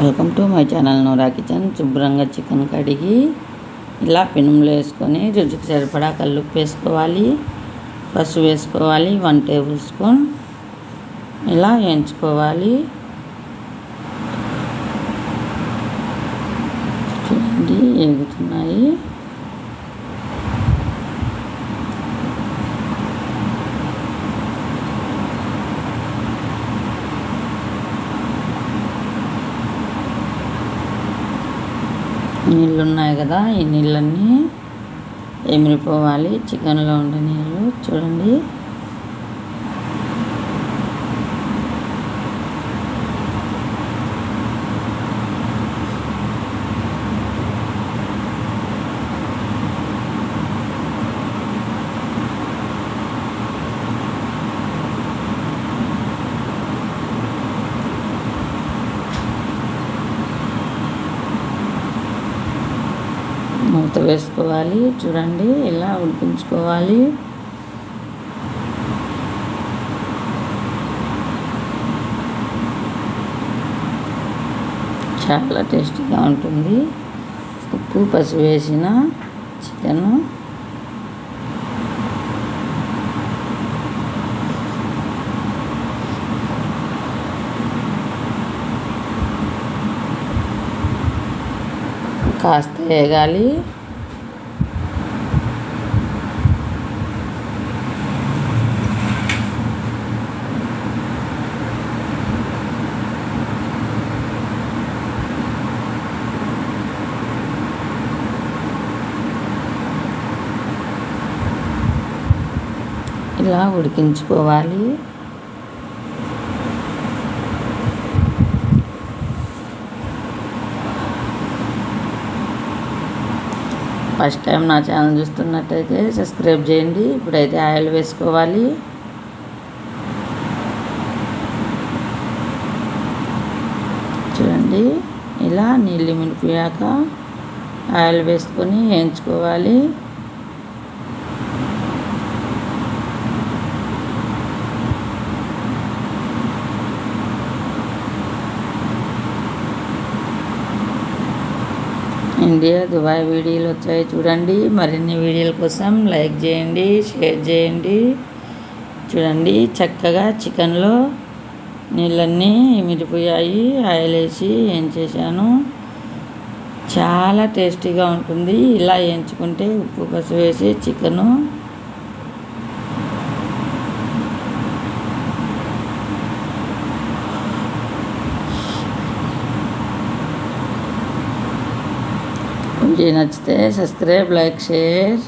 Welcome to my channel Noora kitchen. శుభ్రంగా chicken కడిగి ఇలా పెనుములు వేసుకొని రుచికి సరిపడా కల్లుప్పు వేసుకోవాలి. పసుపు వేసుకోవాలి వన్ టేబుల్ స్పూన్. ఇలా వేయించుకోవాలి. చూడండి ఎగుతున్నాయి నీళ్ళు ఉన్నాయి కదా ఈ నీళ్ళన్నీ ఎమిరిపోవాలి. చికెన్లో ఉండే నీళ్ళు చూడండి. మూత వేసుకోవాలి. చూడండి ఇలా ఉడికించుకోవాలి. చాలా టేస్టీగా ఉంటుంది. ఉప్పు పసుపు వేసిన చికెను. కాస్త వేగాలి. ఇలా ఉడికించుకోవాలి. ఫస్ట్ టైం నా ఛానల్ చూస్తున్నట్టయితే సబ్స్క్రైబ్ చేయండి. ఇప్పుడైతే ఆయిల్ వేసుకోవాలి. చూడండి ఇలా నీళ్ళు మినిపోయాక ఆయిల్ వేసుకొని వేయించుకోవాలి. ఇండియా దుబాయ్ వీడియోలు వచ్చాయి చూడండి. మరిన్ని వీడియోల కోసం లైక్ చేయండి షేర్ చేయండి. చూడండి చక్కగా చికెన్లో నీళ్ళన్నీ మిరిపోయాయి ఆయిల్ వేసి ఏం చేశాను? చాలా టేస్టీగా ఉంటుంది. ఇలా వేయించుకుంటే ఉప్పు పసుపు వేసి చికెను వీడియో నచ్చితే సబ్స్క్రైబ్ లైక్ షేర్